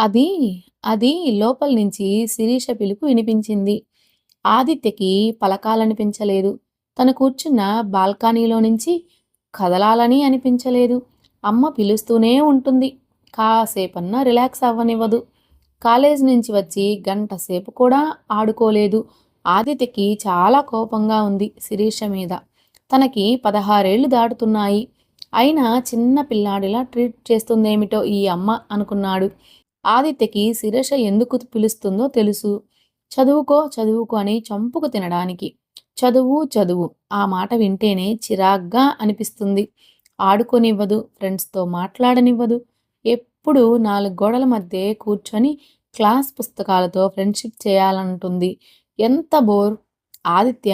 అది అది లోపల నుంచి శిరీష పిలుపు వినిపించింది. ఆదిత్యకి పలకాలనిపించలేదు. తను కూర్చున్న బాల్కనీలో నుంచి కదలాలని అనిపించలేదు. అమ్మ పిలుస్తూనే ఉంటుంది. కాసేపన్నా రిలాక్స్ అవ్వనివ్వదు. కాలేజ్ నుంచి వచ్చి గంట సేపు కూడా ఆడుకోలేదు. ఆదిత్యకి చాలా కోపంగా ఉంది శిరీష మీద. తనకి పదహారేళ్ళు దాటుతున్నాయి. అయినా చిన్న పిల్లాడిలా ట్రీట్ చేస్తుందేమిటో ఈ అమ్మ అనుకున్నాడు. ఆదిత్యకి శిరష ఎందుకు పిలుస్తుందో తెలుసు. చదువుకో చదువుకో అని చంపుకు తినడానికి. చదువు చదువు ఆ మాట వింటేనే చిరాగ్గా అనిపిస్తుంది. ఆడుకోనివ్వదు. ఫ్రెండ్స్తో మాట్లాడనివ్వదు. ఎప్పుడూ నాలుగు గోడల మధ్య కూర్చొని క్లాస్ పుస్తకాలతో ఫ్రెండ్షిప్ చేయాలంటుంది. ఎంత బోర్! ఆదిత్య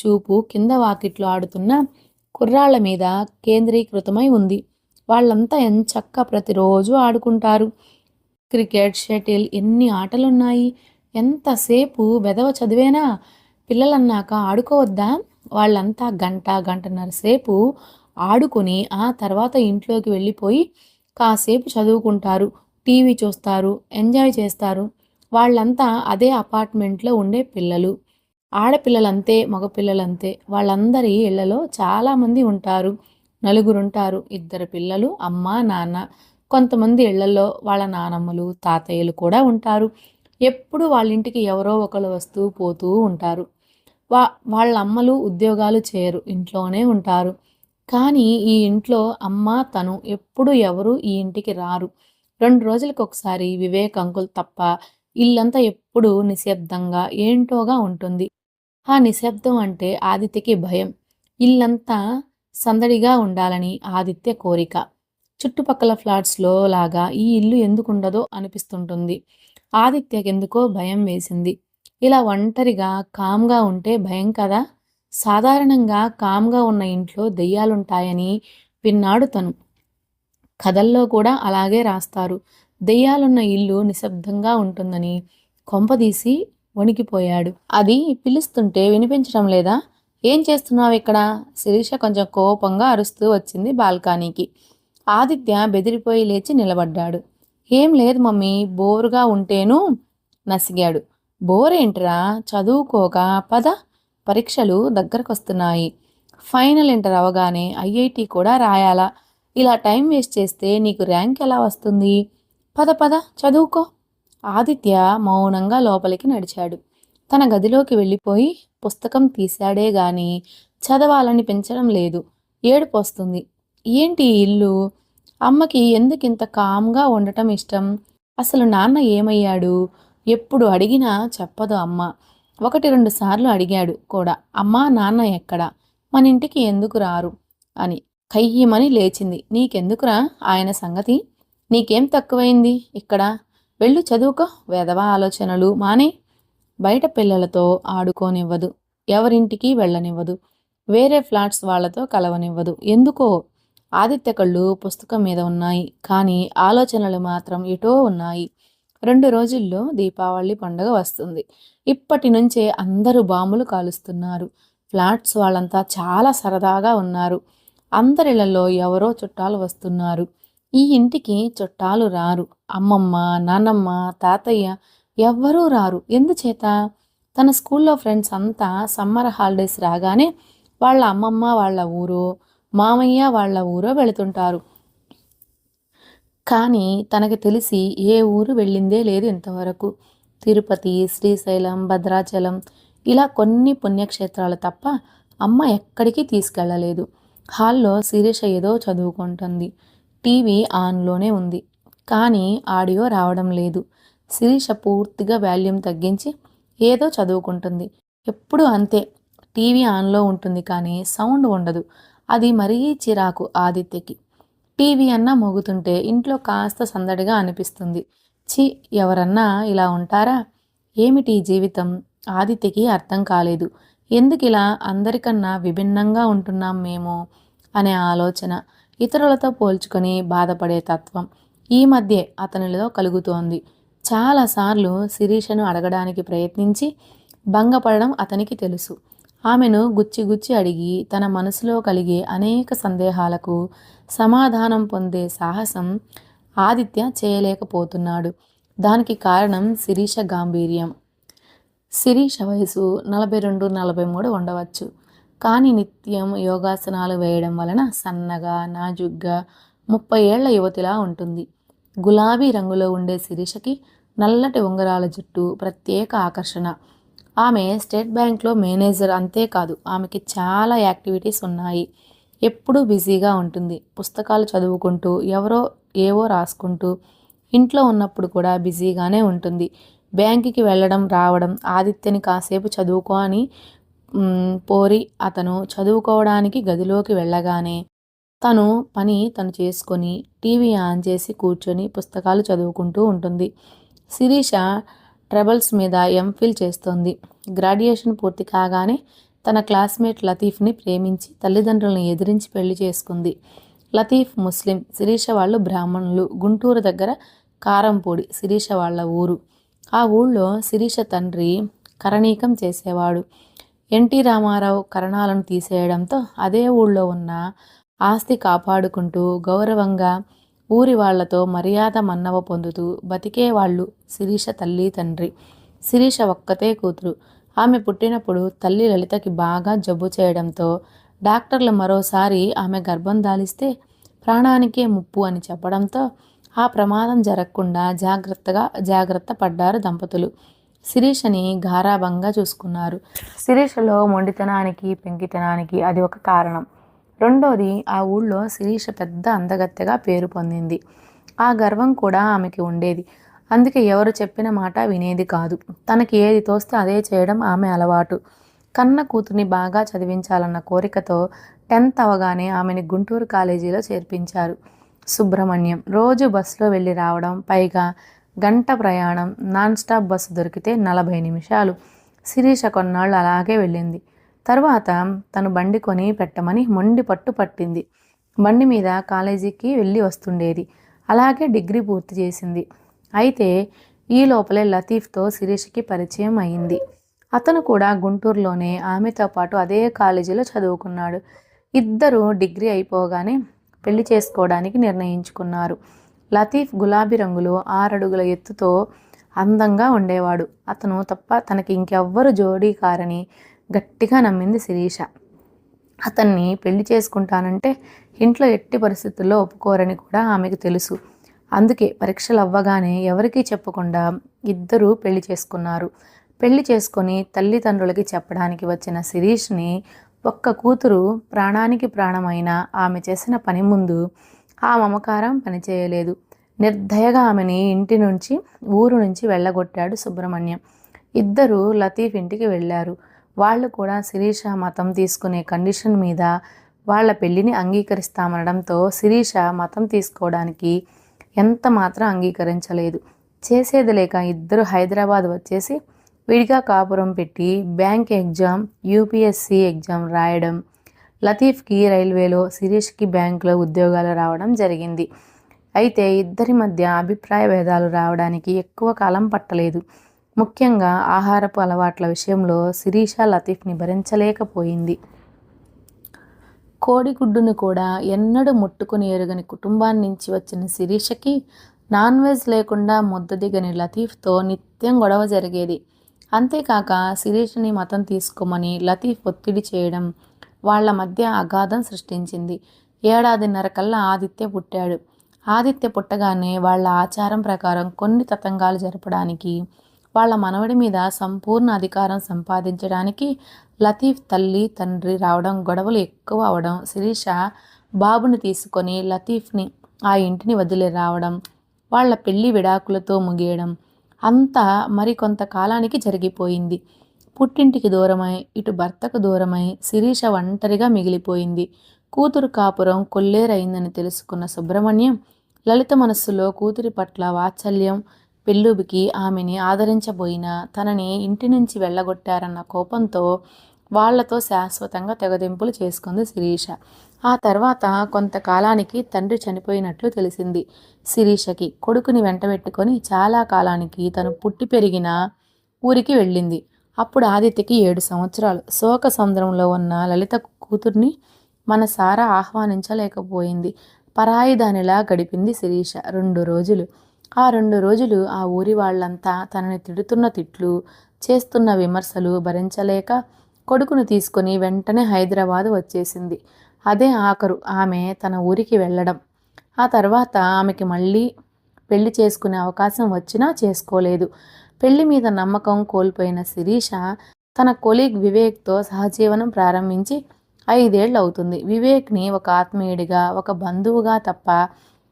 చూపు కింద వాకిట్లో ఆడుతున్న కుర్రాళ్ళ మీద కేంద్రీకృతమై ఉంది. వాళ్ళంతా ఎంచక్కా ప్రతిరోజు ఆడుకుంటారు. క్రికెట్, షటిల్ ఎన్ని ఆటలున్నాయి. ఎంతసేపు వెదవ చదివేనా? పిల్లలన్నాక ఆడుకోవద్దా? వాళ్ళంతా గంట, గంటన్నర సేపు ఆడుకుని ఆ తర్వాత ఇంట్లోకి వెళ్ళిపోయి కాసేపు చదువుకుంటారు. టీవీ చూస్తారు. ఎంజాయ్ చేస్తారు. వాళ్ళంతా అదే అపార్ట్మెంట్లో ఉండే పిల్లలు. ఆడపిల్లలంతే మగపిల్లలంతే. వాళ్ళందరి ఇళ్ళలో చాలామంది ఉంటారు. నలుగురుంటారు. ఇద్దరు పిల్లలు, అమ్మ, నాన్న. కొంతమంది ఇళ్ళలో వాళ్ళ నానమ్మలు, తాతయ్యలు కూడా ఉంటారు. ఎప్పుడు వాళ్ళ ఇంటికి ఎవరో ఒకరు వస్తూ పోతూ ఉంటారు. వా వాళ్ళ అమ్మలు ఉద్యోగాలు చేయరు. ఇంట్లోనే ఉంటారు. కానీ ఈ ఇంట్లో అమ్మ, తను ఎప్పుడు ఎవరు ఈ ఇంటికి రారు. రెండు రోజులకొకసారి వివేక్ అంకుల్ తప్ప ఇల్లంతా ఎప్పుడూ నిశ్శబ్దంగా ఏంటోగా ఉంటుంది. ఆ నిశ్శబ్దం అంటే ఆదిత్యకి భయం. ఇల్లంతా సందడిగా ఉండాలని ఆదిత్య కోరిక. చుట్టుపక్కల ఫ్లాట్స్లో లాగా ఈ ఇల్లు ఎందుకు ఉండదో అనిపిస్తుంటుంది. ఆదిత్యకెందుకో భయం వేసింది. ఇలా ఒంటరిగా కామ్గా ఉంటే భయం కదా! సాధారణంగా కామ్గా ఉన్న ఇంట్లో దెయ్యాలుంటాయని విన్నాడు తను. కథల్లో కూడా అలాగే రాస్తారు. దెయ్యాలున్న ఇల్లు నిశ్శబ్దంగా ఉంటుందని. కొంపదీసి వణికిపోయాడు. అది పిలుస్తుంటే వినిపించడం లేదా? ఏం చేస్తున్నావు ఇక్కడ శిరీష కొంచెం కోపంగా అరుస్తూ వచ్చింది బాల్కనీకి. ఆదిత్య బెదిరిపోయి లేచి నిలబడ్డాడు. ఏం లేదు మమ్మీ బోరుగా ఉంటేనూ నసిగాడు. బోరేంట్రా? చదువుకోగా పద. పరీక్షలు దగ్గరకొస్తున్నాయి. ఫైనల్ ఇంటర్ అవగానే ఐఐటి కూడా రాయాలా? ఇలా టైం వేస్ట్ చేస్తే నీకు ర్యాంక్ ఎలా వస్తుంది? పద పద చదువుకో. ఆదిత్య మౌనంగా లోపలికి నడిచాడు. తన గదిలోకి వెళ్ళిపోయి పుస్తకం తీశాడే గాని చదవాలనిపించడం లేదు. ఏడుపొస్తుంది. ఏంటి ఇల్లు? అమ్మకి ఎందుకింత కామ్గా ఉండటం ఇష్టం? అసలు నాన్న ఏమయ్యాడు? ఎప్పుడు అడిగినా చెప్పదు అమ్మ. ఒకటి రెండు సార్లు అడిగాడు కూడా అమ్మా నాన్న ఎక్కడ? మనింటికి ఎందుకు రారు? అని. కయ్యిమని లేచింది. నీకెందుకురా ఆయన సంగతి? నీకేం తక్కువైంది ఇక్కడ? వెళ్ళు చదువుకో. వెధవ ఆలోచనలు మానే బయట పిల్లలతో ఆడుకోనివ్వదు. ఎవరింటికి వెళ్ళనివ్వదు. వేరే ఫ్లాట్స్ వాళ్ళతో కలవనివ్వదు. ఎందుకో? ఆదిత్య కళ్ళు పుస్తకం మీద ఉన్నాయి. కానీ ఆలోచనలు మాత్రం ఎటో ఉన్నాయి. రెండు రోజుల్లో దీపావళి పండుగ వస్తుంది. ఇప్పటి నుంచే అందరూ బాంబులు కాలుస్తున్నారు. ఫ్లాట్స్ వాళ్ళంతా చాలా సరదాగా ఉన్నారు. అందరిళ్ళలో ఎవరో చుట్టాలు వస్తున్నారు. ఈ ఇంటికి చుట్టాలు రారు. అమ్మమ్మ, నాన్నమ్మ, తాతయ్య ఎవ్వరూ రారు. ఎందుచేత? తన స్కూల్లో ఫ్రెండ్స్ అంతా సమ్మర్ హాలిడేస్ రాగానే వాళ్ళ అమ్మమ్మ వాళ్ళ ఊరు మామయ్య వాళ్ళ ఊరో వెళుతుంటారు. కానీ తనకి తెలిసి ఏ ఊరు వెళ్ళిందే లేదు ఇంతవరకు. తిరుపతి, శ్రీశైలం, భద్రాచలం ఇలా కొన్ని పుణ్యక్షేత్రాలు తప్ప అమ్మ ఎక్కడికి తీసుకెళ్ళలేదు. హాల్లో శిరీష ఏదో చదువుకుంటుంది. టీవీ ఆన్లోనే ఉంది. కానీ ఆడియో రావడం లేదు. శిరీష పూర్తిగా వాల్యూమ్ తగ్గించి ఏదో చదువుకుంటుంది. ఎప్పుడూ అంతే. టీవీ ఆన్లో ఉంటుంది కానీ సౌండ్ ఉండదు. అది మరీ చిరాకు ఆదిత్యకి. టీవీ అన్నా మోగుతుంటే ఇంట్లో కాస్త సందడిగా అనిపిస్తుంది. ఛీ ఎవరన్నా ఇలా ఉంటారా? ఏమిటి జీవితం? ఆదిత్యకి అర్థం కాలేదు. ఎందుకు ఇలా అందరికన్నా విభిన్నంగా ఉంటున్నాం మేము అనే ఆలోచన. ఇతరులతో పోల్చుకొని బాధపడే తత్వం ఈ మధ్య అతనిలో కలుగుతోంది. చాలాసార్లు శిరీషను అడగడానికి ప్రయత్నించి భంగపడడం అతనికి తెలుసు. ఆమెను గుచ్చి గుచ్చి అడిగి తన మనసులో కలిగే అనేక సందేహాలకు సమాధానం పొందే సాహసం ఆదిత్య చేయలేకపోతున్నాడు. దానికి కారణం శిరీష గాంభీర్యం. శిరీష వయసు నలభై రెండు నలభై మూడు ఉండవచ్చు. కానీ నిత్యం యోగాసనాలు వేయడం వలన సన్నగా నాజుగ్గా ముప్పై ఏళ్ళ యువతిలా ఉంటుంది. గులాబీ రంగులో ఉండే శిరీషకి నల్లటి ఉంగరాల జుట్టు ప్రత్యేక ఆకర్షణ. ఆమె స్టేట్ బ్యాంక్లో మేనేజర్ అంతేకాదు ఆమెకి చాలా యాక్టివిటీస్ ఉన్నాయి. ఎప్పుడూ బిజీగా ఉంటుంది. పుస్తకాలు చదువుకుంటూ ఎవరో ఏవో రాసుకుంటూ ఇంట్లో ఉన్నప్పుడు కూడా బిజీగానే ఉంటుంది. బ్యాంకుకి వెళ్ళడం రావడం ఆదిత్యని కాసేపు చదువుకో అని పోరి అతను చదువుకోవడానికి గదిలోకి వెళ్ళగానే తను పని తను చేసుకొని టీవీ ఆన్ చేసి కూర్చొని పుస్తకాలు చదువుకుంటూ ఉంటుంది. శిరీష ట్రబుల్స్ మీద ఎంఫిల్ చేస్తోంది. గ్రాడ్యుయేషన్ పూర్తి కాగానే తన క్లాస్మేట్ లతీఫ్ని ప్రేమించి తల్లిదండ్రులను ఎదిరించి పెళ్ళి చేసుకుంది. లతీఫ్ ముస్లిం శిరీష వాళ్ళు బ్రాహ్మణులు. గుంటూరు దగ్గర కారంపూడి శిరీష వాళ్ళ ఊరు. ఆ ఊళ్ళో శిరీష తండ్రి కరణీకం చేసేవాడు. ఎన్టీ రామారావు కరణాలను తీసేయడంతో అదే ఊళ్ళో ఉన్న ఆస్తి కాపాడుకుంటూ గౌరవంగా ఊరి వాళ్ళతో మర్యాద మన్నవ పొందుతూ బతికే వాళ్ళు శిరీష తల్లి తండ్రి. శిరీష ఒక్కతే కూతురు. ఆమె పుట్టినప్పుడు తల్లి లలితకి బాగా జబ్బు చేయడంతో డాక్టర్లు మరోసారి ఆమె గర్భం దాలిస్తే ప్రాణానికే ముప్పు అని చెప్పడంతో ఆ ప్రమాదం జరగకుండా జాగ్రత్తగా జాగ్రత్త పడ్డారు దంపతులు. శిరీషని గారాభంగా చూసుకున్నారు. శిరీషలో మొండితనానికి పెంకితనానికి అది ఒక కారణం. రెండోది ఆ ఊళ్ళో శిరీష పెద్ద అందగత్తెగా పేరు పొందింది. ఆ గర్వం కూడా ఆమెకి ఉండేది. అందుకే ఎవరు చెప్పిన మాట వినేది కాదు. తనకి ఏది తోస్తే అదే చేయడం ఆమె అలవాటు. కన్న కూతుర్ని బాగా చదివించాలన్న కోరికతో టెన్త్ అవగానే ఆమెని గుంటూరు కాలేజీలో చేర్పించారు. సుబ్రహ్మణ్యం రోజు బస్సులో వెళ్ళి రావడం పైగా గంట ప్రయాణం నాన్ స్టాప్ బస్సు దొరికితే నలభై నిమిషాలు. శిరీష కొన్నాళ్ళు అలాగే వెళ్ళింది. తర్వాత తను బండి కొని పెట్టమని మొండి పట్టు పట్టింది. బండి మీద కాలేజీకి వెళ్ళి వస్తుండేది. అలాగే డిగ్రీ పూర్తి చేసింది. అయితే ఈ లోపలే లతీఫ్తో శిరీష్కి పరిచయం అయింది. అతను కూడా గుంటూరులోనే ఆమెతో పాటు అదే కాలేజీలో చదువుకున్నాడు. ఇద్దరు డిగ్రీ అయిపోగానే పెళ్ళి చేసుకోవడానికి నిర్ణయించుకున్నారు. లతీఫ్ గులాబీ రంగులో ఆరడుగుల ఎత్తుతో అందంగా ఉండేవాడు. అతను తప్ప తనకి ఇంకెవ్వరు జోడీ కారని గట్టిగా నమ్మింది శిరీష. అతన్ని పెళ్ళి చేసుకుంటానంటే ఇంట్లో ఎట్టి పరిస్థితుల్లో ఒప్పుకోరని కూడా ఆమెకు తెలుసు. అందుకే పరీక్షలు అవ్వగానే ఎవరికీ చెప్పకుండా ఇద్దరూ పెళ్ళి చేసుకున్నారు. పెళ్ళి చేసుకొని తల్లిదండ్రులకి చెప్పడానికి వచ్చిన శిరీష్ని ఒక్క కూతురు ప్రాణానికి ప్రాణమైన ఆమె చేసిన పని ముందు ఆ మమకారం పనిచేయలేదు. నిర్దయగా ఆమెని ఇంటి నుంచి ఊరు నుంచి వెళ్ళగొట్టాడు సుబ్రహ్మణ్యం. ఇద్దరు లతీఫ్ ఇంటికి వెళ్ళారు. వాళ్ళు కూడా శిరీష మతం తీసుకునే కండిషన్ మీద వాళ్ళ పెళ్ళిని అంగీకరిస్తామనడంతో శిరీష మతం తీసుకోవడానికి ఎంత మాత్రం అంగీకరించలేదు. చేసేది లేక ఇద్దరు హైదరాబాద్ వచ్చేసి విడిగా కాపురం పెట్టి బ్యాంక్ ఎగ్జామ్ యూపీఎస్సి ఎగ్జామ్ రాయడం లతీఫ్కి రైల్వేలో శిరీష్కి బ్యాంకులో ఉద్యోగాలు రావడం జరిగింది. అయితే ఇద్దరి మధ్య అభిప్రాయ భేదాలు రావడానికి ఎక్కువ కాలం పట్టలేదు. ముఖ్యంగా ఆహారపు అలవాట్ల విషయంలో శిరీష లతీఫ్ని భరించలేకపోయింది. కోడిగుడ్డును కూడా ఎన్నడూ ముట్టుకుని ఎరుగని కుటుంబాన్నించి వచ్చిన శిరీషకి నాన్ వెజ్ లేకుండా ముద్ద దిగని లతీఫ్తో నిత్యం గొడవ జరిగేది. అంతేకాక శిరీష్ని మతం తీసుకోమని లతీఫ్ ఒత్తిడి చేయడం వాళ్ళ మధ్య అగాధం సృష్టించింది. ఏడాదిన్నర కల్లా ఆదిత్య పుట్టాడు. ఆదిత్య పుట్టగానే వాళ్ళ ఆచారం ప్రకారం కొన్ని తతంగాలు జరపడానికి వాళ్ళ మనవడి మీద సంపూర్ణ అధికారం సంపాదించడానికి లతీఫ్ తల్లి తండ్రి రావడం గొడవలు ఎక్కువ అవడం శిరీష బాబుని తీసుకొని లతీఫ్ని ఆ ఇంటిని వదిలి రావడం వాళ్ళ పెళ్ళి విడాకులతో ముగియడం అంతా మరికొంత కాలానికి జరిగిపోయింది. పుట్టింటికి దూరమై ఇటు భర్తకు దూరమై శిరీష ఒంటరిగా మిగిలిపోయింది. కూతురు కాపురం కొల్లేరైందని తెలుసుకున్న సుబ్రహ్మణ్యం లలిత మనస్సులో కూతురి పట్ల వాత్సల్యం పెళ్ళుబికి ఆమెని ఆదరించబోయినా తనని ఇంటి నుంచి వెళ్ళగొట్టారన్న కోపంతో వాళ్ళతో శాశ్వతంగా తెగదింపులు చేసుకుంది శిరీష. ఆ తర్వాత కొంతకాలానికి తండ్రి చనిపోయినట్లు తెలిసింది. శిరీషకి కొడుకుని వెంటబెట్టుకొని చాలా కాలానికి తను పుట్టి పెరిగిన ఊరికి వెళ్ళింది. అప్పుడు ఆదిత్యకి ఏడు సంవత్సరాలు. శోక సముద్రంలో ఉన్న లలిత కూతుర్ని మన సారా ఆహ్వానించలేకపోయింది. పరాయి దానిలా గడిపింది శిరీష. రెండు రోజులు. ఆ రెండు రోజులు ఆ ఊరి వాళ్ళంతా తనని తిడుతున్న తిట్లు చేస్తున్న విమర్శలు భరించలేక కొడుకును తీసుకొని వెంటనే హైదరాబాద్ వచ్చేసింది. అదే ఆఖరు ఆమె తన ఊరికి వెళ్ళడం. ఆ తర్వాత ఆమెకి మళ్ళీ పెళ్ళి చేసుకునే అవకాశం వచ్చినా చేసుకోలేదు. పెళ్ళి మీద నమ్మకం కోల్పోయిన శిరీష తన కొలీగ్ వివేక్తో సహజీవనం ప్రారంభించి ఐదేళ్ళు అవుతుంది వివేక్ని ఒక ఆత్మీయుడిగా ఒక బంధువుగా తప్ప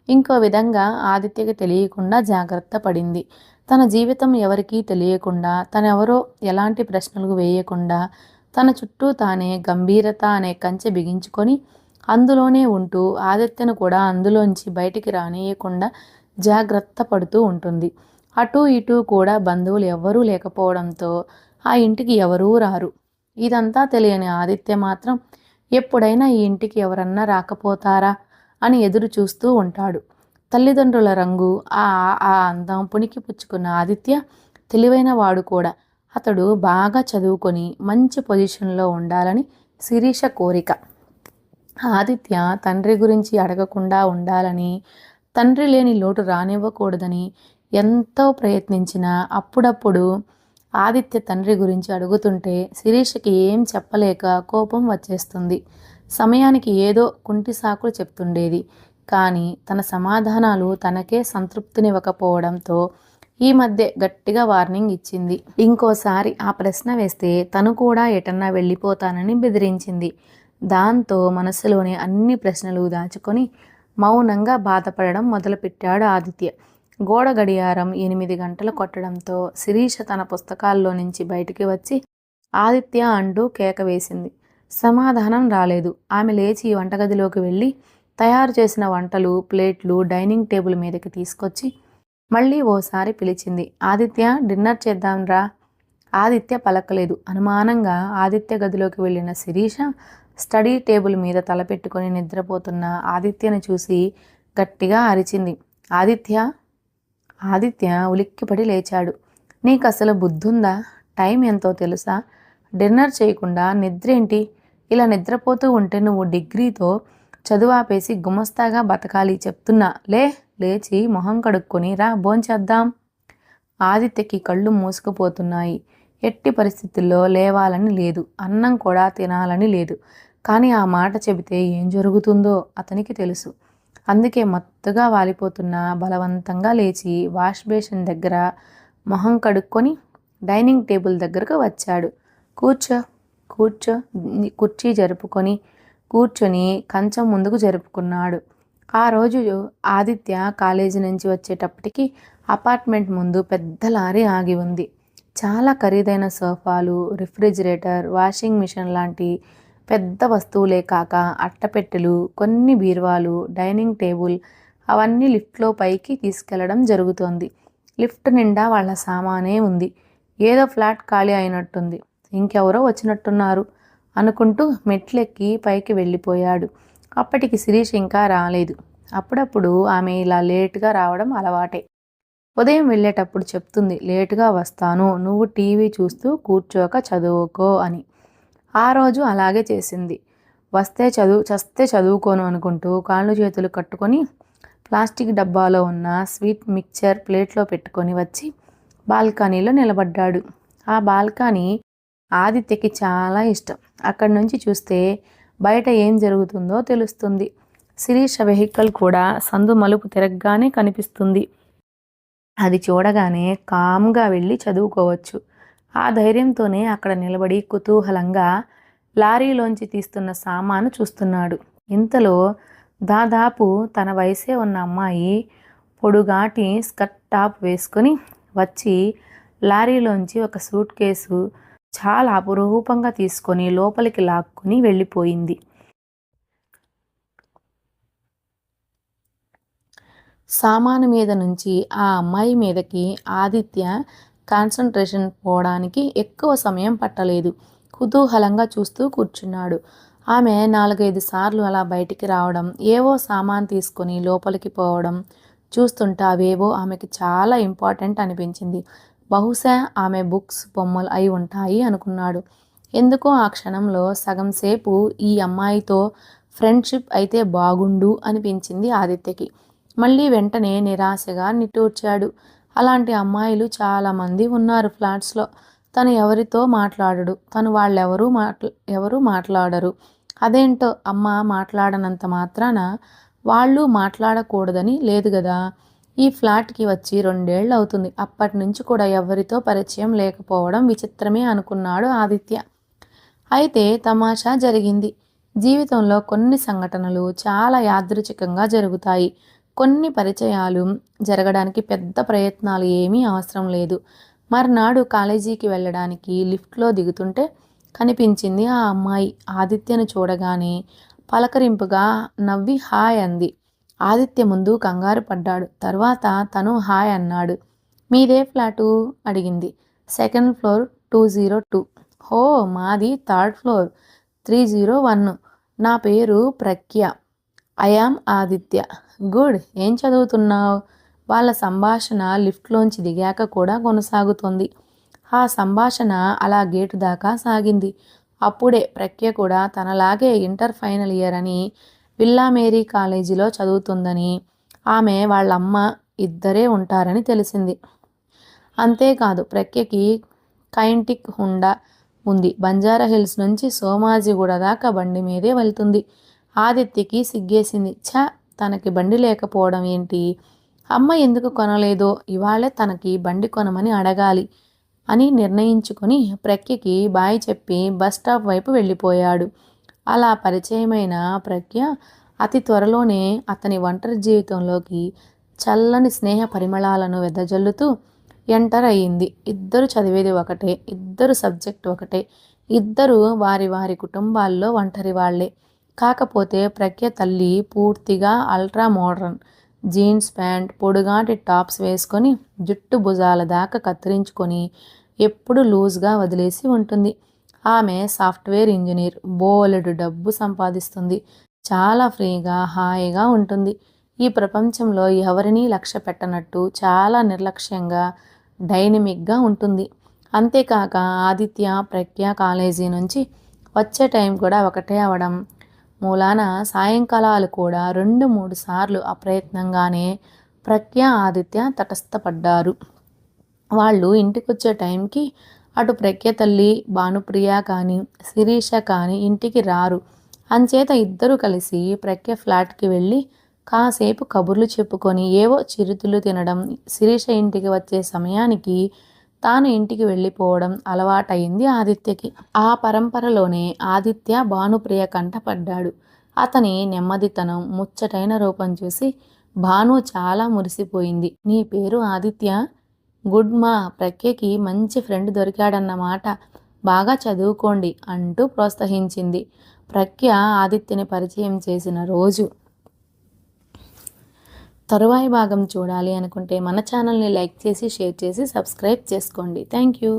ఇంకో విధంగా ఆదిత్యకి తెలియకుండా జాగ్రత్త పడింది. తన జీవితం ఎవరికీ తెలియకుండా తనెవరో ఎలాంటి ప్రశ్నలు వేయకుండా తన చుట్టూ తానే గంభీరత అనే కంచె బిగించుకొని అందులోనే ఉంటూ ఆదిత్యను కూడా అందులోంచి బయటికి రానియకుండా జాగ్రత్త పడుతూ ఉంటుంది. అటు ఇటు కూడా బంధువులు ఎవ్వరూ లేకపోవడంతో ఆ ఇంటికి ఎవరూ రారు. ఇదంతా తెలియని ఆదిత్య మాత్రం ఎప్పుడైనా ఈ ఇంటికి ఎవరన్నా రాకపోతారా? అని ఎదురు చూస్తూ ఉంటాడు. తల్లిదండ్రుల రంగు ఆ ఆ అందం పుణికి పుచ్చుకున్న ఆదిత్య తెలివైన వాడు కూడా. అతడు బాగా చదువుకొని మంచి పొజిషన్లో ఉండాలని శిరీష కోరిక. ఆదిత్య తండ్రి గురించి అడగకుండా ఉండాలని తండ్రి లేని లోటు రానివ్వకూడదని ఎంతో ప్రయత్నించినా అప్పుడప్పుడు ఆదిత్య తండ్రి గురించి అడుగుతుంటే శిరీషకి ఏం చెప్పలేక కోపం వచ్చేస్తుంది. సమయానికి ఏదో కుంటి సాకులు చెప్తుండేది. కానీ తన సమాధానాలు తనకే సంతృప్తినివ్వకపోవడంతో ఈ మధ్య గట్టిగా వార్నింగ్ ఇచ్చింది. ఇంకోసారి ఆ ప్రశ్న వేస్తే తను కూడా ఎటన్నా వెళ్ళిపోతానని బెదిరించింది. దాంతో మనసులోని అన్ని ప్రశ్నలు దాచుకొని మౌనంగా బాధపడడం మొదలుపెట్టాడు ఆదిత్య. గోడ గడియారం ఎనిమిది గంటలు కొట్టడంతో శిరీష తన పుస్తకాల్లో నుంచి బయటికి వచ్చి ఆదిత్య అంటూ కేక వేసింది. సమాధానం రాలేదు. ఆమె లేచి వంటగదిలోకి వెళ్ళి తయారు చేసిన వంటలు ప్లేట్లు డైనింగ్ టేబుల్ మీదకి తీసుకొచ్చి మళ్ళీ ఓసారి పిలిచింది. ఆదిత్య డిన్నర్ చేద్దాం రా. ఆదిత్య పలకలేదు. అనుమానంగా ఆదిత్య గదిలోకి వెళ్ళిన శిరీష స్టడీ టేబుల్ మీద తలపెట్టుకొని నిద్రపోతున్న ఆదిత్యను చూసి గట్టిగా అరిచింది. ఆదిత్య ఆదిత్య ఉలిక్కిపడి లేచాడు. నీకు అసలు బుద్ధుందా? టైం ఎంతో తెలుసా? డిన్నర్ చేయకుండా నిద్రేంటి? ఇలా నిద్రపోతూ ఉంటే నువ్వు డిగ్రీతో చదువు ఆపేసి గుమస్తాగా బతకాలి చెప్తున్నా. లే లేచి మొహం కడుక్కొని రా భోంచేద్దాం ఆదిత్యకి కళ్ళు మూసుకుపోతున్నాయి. ఎట్టి పరిస్థితుల్లో లేవాలని లేదు. అన్నం కూడా తినాలని లేదు. కానీ ఆ మాట చెబితే ఏం జరుగుతుందో అతనికి తెలుసు. అందుకే మత్తుగా వాలిపోతున్న బలవంతంగా లేచి వాష్ బేసిన్ దగ్గర మొహం కడుక్కొని డైనింగ్ టేబుల్ దగ్గరకు వచ్చాడు. కూర్చో. కూర్చో కుర్చీ జరుపుకొని కూర్చొని కంచం ముందుకు జరుపుకున్నాడు. ఆ రోజు ఆదిత్య కాలేజీ నుంచి వచ్చేటప్పటికి అపార్ట్మెంట్ ముందు పెద్ద లారీ ఆగి ఉంది. చాలా ఖరీదైన సోఫాలు రిఫ్రిజిరేటర్ వాషింగ్ మిషన్ లాంటి పెద్ద వస్తువులే కాక అట్టపెట్టెలు కొన్ని బీరువాలు డైనింగ్ టేబుల్ అవన్నీ లిఫ్ట్లో పైకి తీసుకెళ్ళడం జరుగుతోంది. లిఫ్ట్ నిండా వాళ్ళ సామానే ఉంది. ఏదో ఫ్లాట్ ఖాళీ అయినట్టుంది. ఇంకెవరో వచ్చినట్టున్నారు అనుకుంటూ మెట్లెక్కి పైకి వెళ్ళిపోయాడు. అప్పటికి శిరీష్ ఇంకా రాలేదు. అప్పుడప్పుడు ఆమె ఇలా లేటుగా రావడం అలవాటే. ఉదయం వెళ్ళేటప్పుడు చెప్తుంది లేటుగా వస్తాను నువ్వు టీవీ చూస్తూ కూర్చోక చదువుకో అని. ఆ రోజు అలాగే చేసింది. వస్తే చదువు చస్తే చదువుకోను అనుకుంటూ కాళ్ళు చేతులు కట్టుకొని ప్లాస్టిక్ డబ్బాలో ఉన్న స్వీట్ మిక్చర్ ప్లేట్లో పెట్టుకొని వచ్చి బాల్కనీలో నిలబడ్డాడు. ఆ బాల్కనీ ఆదిత్యకి చాలా ఇష్టం. అక్కడి నుంచి చూస్తే బయట ఏం జరుగుతుందో తెలుస్తుంది. శిరీష వెహికల్ కూడా సందు మలుపు తిరగగానే కనిపిస్తుంది. అది చూడగానే కామ్గా వెళ్ళి చదువుకోవచ్చు. ఆ ధైర్యంతోనే అక్కడ నిలబడి కుతూహలంగా లారీలోంచి తీస్తున్న సామాను చూస్తున్నాడు. ఇంతలో దాదాపు తన వయసే ఉన్న అమ్మాయి పొడుగాటి స్కర్ట్ టాప్ వేసుకొని వచ్చి లారీలోంచి ఒక సూట్ కేసు చాలా అపురూపంగా తీసుకొని లోపలికి లాక్కొని వెళ్ళిపోయింది. సామాను మీద నుంచి ఆ అమ్మాయి మీదకి ఆదిత్య కాన్సన్ట్రేషన్ పోవడానికి ఎక్కువ సమయం పట్టలేదు. కుతూహలంగా చూస్తూ కూర్చున్నాడు. ఆమె నాలుగైదు సార్లు అలా బయటికి రావడం ఏవో సామాన్ తీసుకొని లోపలికి పోవడం చూస్తుంటే అవేవో ఆమెకి చాలా ఇంపార్టెంట్ అనిపించింది. బహుశా ఆమె బుక్స్ బొమ్మలు అయి ఉంటాయి అనుకున్నాడు. ఎందుకో ఆ క్షణంలో సగం సేపు ఈ అమ్మాయితో ఫ్రెండ్షిప్ అయితే బాగుండు అనిపించింది ఆదిత్యకి. మళ్ళీ వెంటనే నిరాశగా నిట్టూర్చాడు. అలాంటి అమ్మాయిలు చాలామంది ఉన్నారు ఫ్లాట్స్లో. తను ఎవరితో మాట్లాడడు? తను వాళ్ళెవరూ మాట్లా ఎవరు మాట్లాడరు. అదేంటో అమ్మ మాట్లాడనంత మాత్రాన వాళ్ళు మాట్లాడకూడదని లేదు కదా ఈ ఫ్లాట్కి వచ్చి రెండేళ్ళు అవుతుంది. అప్పటి నుంచి కూడా ఎవరితో పరిచయం లేకపోవడం విచిత్రమే అనుకున్నాడు ఆదిత్య. అయితే తమాషా జరిగింది. జీవితంలో కొన్ని సంఘటనలు చాలా యాదృచ్ఛికంగా జరుగుతాయి. కొన్ని పరిచయాలు జరగడానికి పెద్ద ప్రయత్నాలు ఏమీ అవసరం లేదు. మర్నాడు కాలేజీకి వెళ్ళడానికి లిఫ్ట్లో దిగుతుంటే కనిపించింది ఆ అమ్మాయి. ఆదిత్యను చూడగానే పలకరింపుగా నవ్వి హాయ్ అంది. ఆదిత్య ముందు కంగారు పడ్డాడు. తర్వాత తను హాయ్ అన్నాడు. మీదే ఫ్లాటు? అడిగింది. Second floor two zero two. హో మాది third floor three zero one. నా పేరు ప్రఖ్య. ఐఆమ్ ఆదిత్య. గుడ్. ఏం చదువుతున్నావు? వాళ్ళ సంభాషణ లిఫ్ట్లోంచి దిగాక కూడా కొనసాగుతోంది. ఆ సంభాషణ అలా గేటు దాకా సాగింది. అప్పుడే ప్రఖ్య కూడా తనలాగే ఇంటర్ ఫైనల్ ఇయర్ అని విల్లా మేరీ కాలేజీలో చదువుతుందని. ఆమె వాళ్ళమ్మ ఇద్దరే ఉంటారని తెలిసింది. అంతేకాదు ప్రఖ్యకి కైంటిక్ హుండా ఉంది. బంజారా హిల్స్ నుంచి సోమాజిగూడ దాకా బండి మీదే వెళ్తుంది. ఆదిత్యకి సిగ్గేసింది. ఛ! తనకి బండి లేకపోవడం ఏంటి? అమ్మ ఎందుకు కొనలేదో ఇవాళే తనకి బండి కొనమని అడగాలి అని నిర్ణయించుకొని ప్రఖ్యకి బాయ్ చెప్పి బస్ స్టాప్ వైపు వెళ్ళిపోయాడు. అలా పరిచయమైన ప్రజ్ఞ అతి త్వరలోనే అతని ఒంటరి జీవితంలోకి చల్లని స్నేహ పరిమళాలను వెదజల్లుతూ ఎంటర్ అయ్యింది. ఇద్దరు చదివేది ఒకటే ఇద్దరు సబ్జెక్ట్ ఒకటే ఇద్దరు వారి వారి కుటుంబాల్లో ఒంటరి వాళ్ళే కాకపోతే ప్రఖ్య తల్లి పూర్తిగా అల్ట్రా మోడర్న్ జీన్స్ ప్యాంట్ పొడుగాటి టాప్స్ వేసుకొని జుట్టు భుజాల దాకా కత్తిరించుకొని ఎప్పుడు లూజ్గా వదిలేసి ఉంటుంది. ఆమె సాఫ్ట్వేర్ ఇంజనీర్ బోలెడు డబ్బు సంపాదిస్తుంది. చాలా ఫ్రీగా హాయిగా ఉంటుంది. ఈ ప్రపంచంలో ఎవరినీ లక్ష్య పెట్టనట్టు చాలా నిర్లక్ష్యంగా డైనమిక్గా ఉంటుంది. అంతేకాక ఆదిత్య ప్రజ్ఞ కాలేజీ నుంచి వచ్చే టైం కూడా ఒకటే అవడం. మూలాన సాయంకాలాలు కూడా రెండు మూడు సార్లు అప్రయత్నంగానే ప్రజ్ఞ ఆదిత్య తటస్థపడ్డారు. వాళ్ళు ఇంటికొచ్చే టైంకి అటు ప్రఖ్య తల్లి భానుప్రియ కానీ శిరీష కానీ ఇంటికి రారు. అంచేత ఇద్దరు కలిసి ప్రఖ్య ఫ్లాట్కి వెళ్ళి కాసేపు కబుర్లు చెప్పుకొని ఏవో చిరుతులు తినడం శిరీష ఇంటికి వచ్చే సమయానికి తాను ఇంటికి వెళ్ళిపోవడం అలవాటైంది ఆదిత్యకి. ఆ పరంపరలోనే ఆదిత్య భానుప్రియ కంటపడ్డాడు. అతని నెమ్మదితనం ముచ్చటైన రూపం చూసి భాను చాలా మురిసిపోయింది. నీ పేరు ఆదిత్య? గుడ్ మా ప్రఖ్యకి మంచి ఫ్రెండ్ దొరికాడన్నమాట బాగా చదువుకోండి అంటూ ప్రోత్సహించింది. ప్రఖ్య ఆదిత్యని పరిచయం చేసిన రోజు. తరువాయి భాగం చూడాలి అనుకుంటే మన ఛానల్ని లైక్ చేసి షేర్ చేసి సబ్స్క్రైబ్ చేసుకోండి. Thank you.